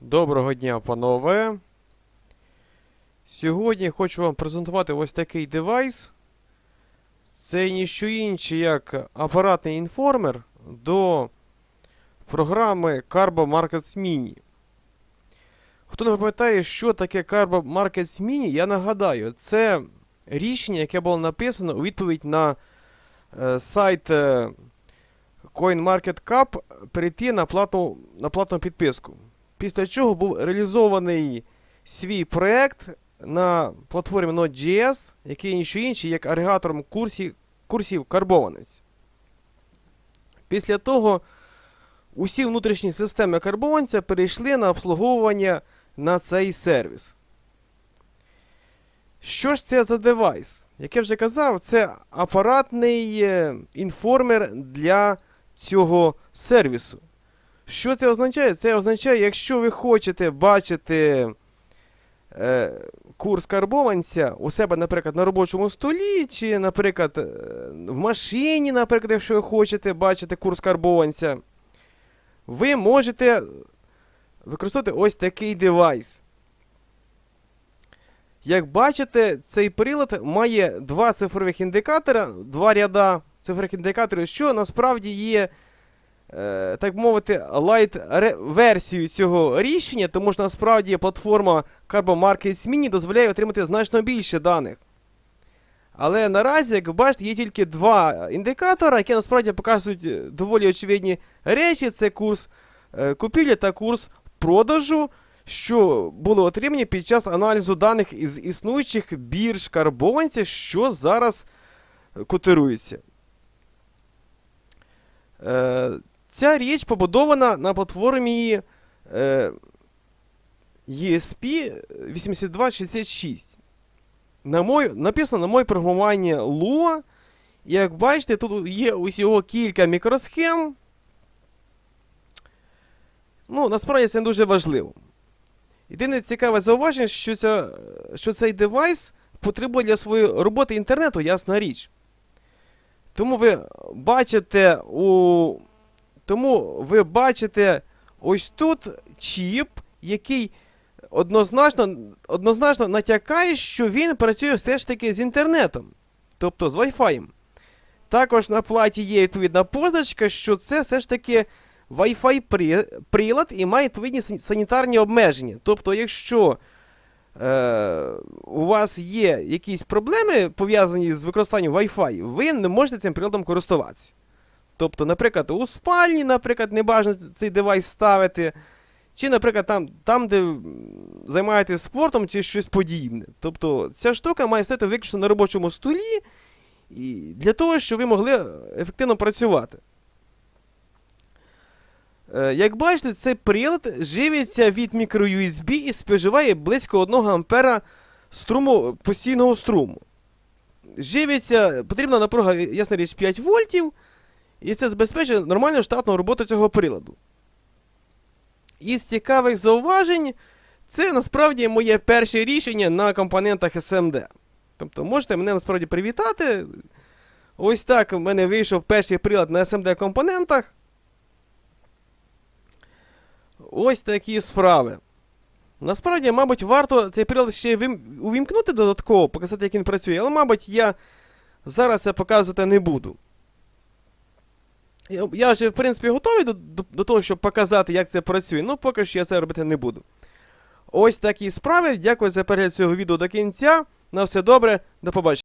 Доброго дня, панове. Сьогодні хочу вам презентувати ось такий девайс. Це ніщо інше, як апаратний інформер до програми Carbo Markets Mini. Хто не пам'ятає, що таке Carbo Markets Mini, я нагадаю, це рішення, яке було написано у відповідь на е, сайт е, CoinMarketCap перейти на платну, на платну підписку. Після чого був реалізований свій проект на платформі Node.js, який ніщо інший, як агрегатором курсів, курсів карбованець. Після того усі внутрішні системи карбованця перейшли на обслуговування на цей сервіс. Що ж це за девайс? Як я вже казав, це апаратний е, інформер для цього сервісу. Що це означає? Це означає, якщо ви хочете бачити е, курс карбованця у себе, наприклад, на робочому столі, чи, наприклад, е, в машині, наприклад, якщо ви хочете бачити курс карбованця, ви можете використовувати ось такий девайс. Як бачите, цей прилад має два цифрових індикатора, два ряда цифрових індикаторів, що насправді є е, так мовити, лайт-версію цього рішення, тому що насправді платформа Carbon Markets Mini дозволяє отримати значно більше даних. Але наразі, як ви бачите, є тільки два індикатора, які насправді показують е, доволі очевидні речі: це курс е, купівлі та курс продажу, що були отримані під час аналізу даних із існуючих бірж карбованця, що зараз котирується. Е, Ця річ побудована на платформі е, ESP 8266. На мой, написано на моє програмування Lua. Як бачите, тут є усього кілька мікросхем. Ну, насправді це не дуже важливо. Єдине цікаве зауваження, що, ця, що цей девайс потребує для своєї роботи інтернету, ясна річ. Тому ви бачите у тому ви бачите ось тут чіп, який однозначно однозначно натякає, що він працює все ж таки з інтернетом, тобто з Wi-Fi. Також на платі є відповідна позначка, що це все ж таки Wi-Fi прилад і має відповідні санітарні обмеження. Тобто, якщо е, у вас є якісь проблеми пов'язані з використанням Wi-Fi, ви не можете цим приладом користуватися. Тобто, наприклад, у спальні, наприклад, не бажано цей девайс ставити. Чи, наприклад, там, там де займаєтесь спортом, чи щось подібне. Тобто, ця штука має стояти виключно на робочому столі і для того, щоб ви могли ефективно працювати. Е, Як бачите, цей прилад живиться від мікро-USB і споживає близько 1 А струму, постійного струму. Живиться, потрібна напруга, ясна річ, 5 вольтів. І це забезпечує нормальну штатну роботу цього приладу. Із цікавих зауважень, це насправді моє перше рішення на компонентах SMD. Тобто, можете мене насправді привітати. Ось так в мене вийшов перший прилад на SMD компонентах. Ось такі справи. Насправді, мабуть, варто цей прилад ще увімкнути додатково, показати, як він працює, але, мабуть, я зараз це показувати не буду. Я, вже, в принципі, готовий до, до, до того, щоб показати, як це працює, ну поки що я це робити не буду. Ось такі справи. Дякую за перегляд цього відео до кінця. На все добре, до побачення.